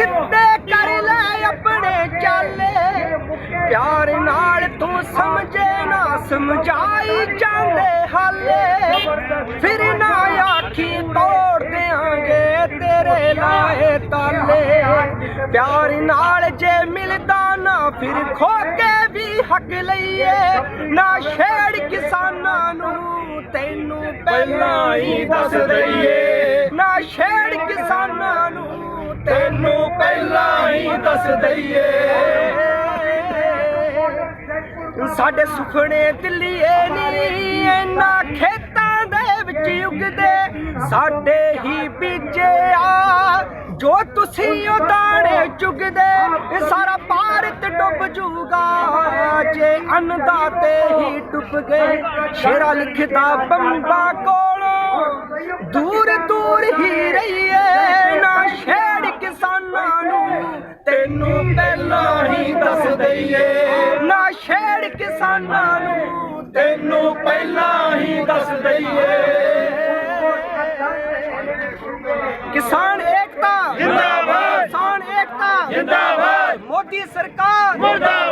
ਸਿੱਧੇ ਕਰ ਲੈ ਆਪਣੇ ਚਾਲੇ। ਪਿਆਰ ਨਾਲ ਤੂੰ ਸਮਝੇ ਨਾ, ਸਮਝਾਈ ਜਾਂਦੇ ਹਾਲੇ। ਫਿਰ ਨਾ ਆਖੀ ਤੋੜ ਦਿਆਂਗੇ ਤੇਰੇ ਲਾਏ ਤਾਲੇ। ਪਿਆਰ ਨਾਲ ਜੇ ਮਿਲਦਾ ਨਾ, ਫਿਰ ਖੋ ਕੇ ਵੀ ਹੱਕ ਲਈਏ। ਨਾ ਛੇੜ ਕਿਸਾਨਾਂ ਨੂੰ, ਤੈਨੂੰ ਪਹਿਲਾਂ ਹੀ ਦੱਸ ਦਈਏ। ਨਾ ਛੇੜ ਪਹਿਲਾਂ ਹੀ ਦੱਸ ਦਈਏ। ਸਾਡੇ ਸੁਪਨੇ ਦਿੱਲੀਏ ਨਹੀਂ ਇਹਨਾਂ ਖੇਤਾਂ ਦੇ ਵਿੱਚ ਉਗਦੇ ਸਾਡੇ ਹੀ ਬੀਜੇ ਆ। ਜੋ ਤੁਸੀਂ ਉਹ ਦਾਣੇ ਚੁਗਦੇ, ਇਹ ਸਾਰਾ ਭਾਰਤ ਡੁੱਬ ਜੂਗਾ। ਜੇ ਅੰਨਦਾਤੇ ਹੀ ਡੁੱਬ ਗਏ, ਸ਼ੇਰਾ ਲਿਖਦਾ ਬੰਬਾ ਕੋ ਦਈਏ ਨਾ ਛੇੜ ਕਿਸਾਨਾਂ ਨੂੰ ਤੈਨੂੰ ਪਹਿਲਾਂ ਹੀ ਦੱਸ ਦਈਏ ਕਿਸਾਨ ਏਕਤਾ ਜ਼ਿੰਦਾਬਾਦ। ਕਿਸਾਨ ਏਕਤਾ ਜ਼ਿੰਦਾਬਾਦ। ਮੋਦੀ ਸਰਕਾਰ ਮੁਰਦਾਬਾਦ।